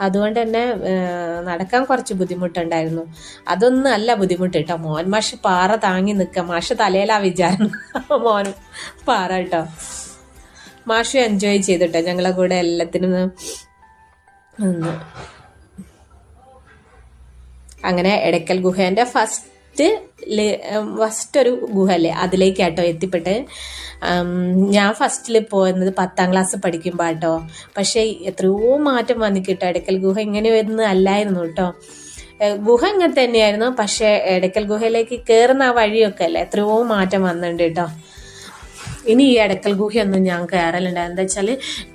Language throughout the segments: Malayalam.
അതുകൊണ്ട് തന്നെ നടക്കാൻ കുറച്ച് ബുദ്ധിമുട്ടുണ്ടായിരുന്നു. അതൊന്നും അല്ല ബുദ്ധിമുട്ട് കേട്ടോ മോൻ മാഷ് പാറ താങ്ങി നിൽക്കുക മാഷ് തലയിലാ വിചാരം. മോൻ പാറ കേട്ടോ മാഷു എൻജോയ് ചെയ്തിട്ടോ ഞങ്ങളെ കൂടെ എല്ലാത്തിനും അങ്ങനെ എടക്കൽ ഗുഹേന്റെ ഫസ്റ്റ് ഫസ്റ്റ് ഫസ്റ്റ് ഒരു ഗുഹ അല്ലേ അതിലേക്കാട്ടോ എത്തിപ്പെട്ട്. ഞാൻ ഫസ്റ്റിൽ പോയത് പത്താം ക്ലാസ് പഠിക്കുമ്പോൾ കേട്ടോ പക്ഷേ എത്രയോ മാറ്റം വന്നിക്കിട്ടോ എടക്കൽ ഗുഹ ഇങ്ങനെ വരുന്ന അല്ലായിരുന്നു കേട്ടോ. ഗുഹ ഇങ്ങനെ തന്നെയായിരുന്നു. പക്ഷേ എടക്കൽ ഗുഹയിലേക്ക് കയറുന്ന ആ വഴിയൊക്കെ അല്ലേ എത്രയോ മാറ്റം വന്നിട്ടുണ്ട് കേട്ടോ. ഇനി ഈ അടക്കൽ ഗുഹയൊന്നും ഞാൻ കയറലുണ്ട് എന്താ വെച്ചാൽ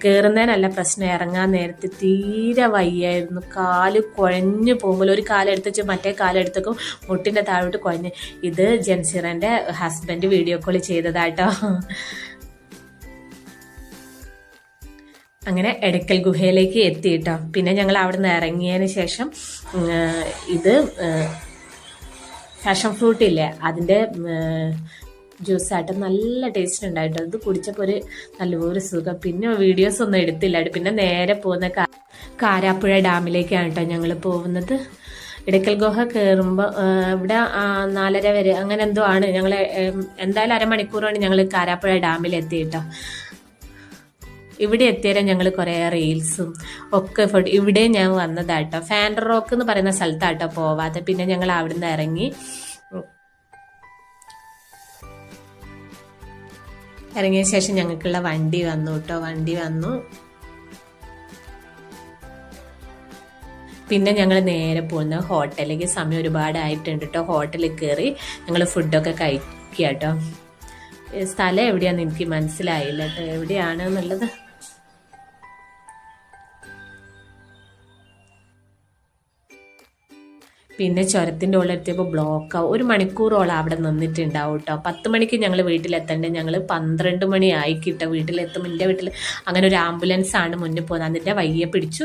കയറുന്നതിനല്ല പ്രശ്നം. ഇറങ്ങാൻ നേരത്തെ തീരെ വയ്യായിരുന്നു. കാൽ കുഴഞ്ഞു പോകുമ്പോൾ ഒരു കാലെടുത്ത് മറ്റേ കാലെടുത്തേക്കും മുട്ടിന്റെ താഴോട്ട് കുഴഞ്ഞ്. ഇത് ജൻസിറന്റെ ഹസ്ബൻഡ് വീഡിയോ കോൾ ചെയ്തതാട്ടോ. അങ്ങനെ എടക്കൽ ഗുഹയിലേക്ക് എത്തിയിട്ടോ. പിന്നെ ഞങ്ങൾ അവിടെ നിന്ന് ഇറങ്ങിയതിന് ശേഷം ഇത് ഫാഷൻ ഫ്രൂട്ട് ഇല്ലേ? അതിന്റെ ജ്യൂസായിട്ട് നല്ല ടേസ്റ്റ് ഉണ്ടായിട്ടോ ഇത് കുടിച്ചപ്പോൾ ഒരു നല്ലൊരു സുഖം. പിന്നെ വീഡിയോസ് ഒന്നും എടുത്തില്ല പിന്നെ നേരെ പോകുന്ന കാരാപ്പുഴ ഡാമിലേക്കാണ് കേട്ടോ ഞങ്ങൾ പോകുന്നത്. ഇടയ്ക്കൽ ഗുഹ കയറുമ്പോൾ ഇവിടെ നാലര വരെ അങ്ങനെ എന്തോ ആണ്. ഞങ്ങൾ എന്തായാലും അരമണിക്കൂറാണ് ഞങ്ങൾ കാരാപ്പുഴ ഡാമിൽ എത്തിയിട്ടോ ഇവിടെ എത്തിയാലും ഞങ്ങൾ കുറേ റീൽസും ഒക്കെ ഫോട്ടോ ഇവിടെ ഞാൻ വന്നതാട്ടോ ഫാൻഡർ റോക്ക് എന്ന് പറയുന്ന സ്ഥലത്താട്ടോ പോവാതെ പിന്നെ ഞങ്ങൾ അവിടുന്ന് ഇറങ്ങി. ഇറങ്ങിയ ശേഷം ഞങ്ങൾക്കുള്ള വണ്ടി വന്നു കേട്ടോ വണ്ടി വന്നു. പിന്നെ ഞങ്ങൾ നേരെ പോകുന്ന ഹോട്ടലിലേക്ക്. സമയം ഒരുപാടായിട്ടുണ്ട് കേട്ടോ ഹോട്ടലിൽ കയറി ഞങ്ങൾ ഫുഡൊക്കെ കഴിക്കുക കേട്ടോ സ്ഥലം എവിടെയാണെന്ന് എനിക്ക് മനസ്സിലായില്ല കേട്ടോ എവിടെയാണ് പിന്നെ ചുരത്തിന്റെ ഉള്ളിൽ എത്തിയപ്പോൾ ബ്ലോക്കാവും ഒരു മണിക്കൂറോളം അവിടെ നിന്നിട്ടുണ്ടാവും കേട്ടോ പത്ത് മണിക്ക് ഞങ്ങൾ വീട്ടിലെത്തേണ്ടത് ഞങ്ങൾ പന്ത്രണ്ട് മണി കിട്ടോ വീട്ടിലെത്തും എന്റെ വീട്ടിൽ അങ്ങനെ ഒരു ആംബുലൻസ് ആണ് മുന്നിൽ പോകുന്നത് അതിന്റെ വയ്യെ പിടിച്ചു.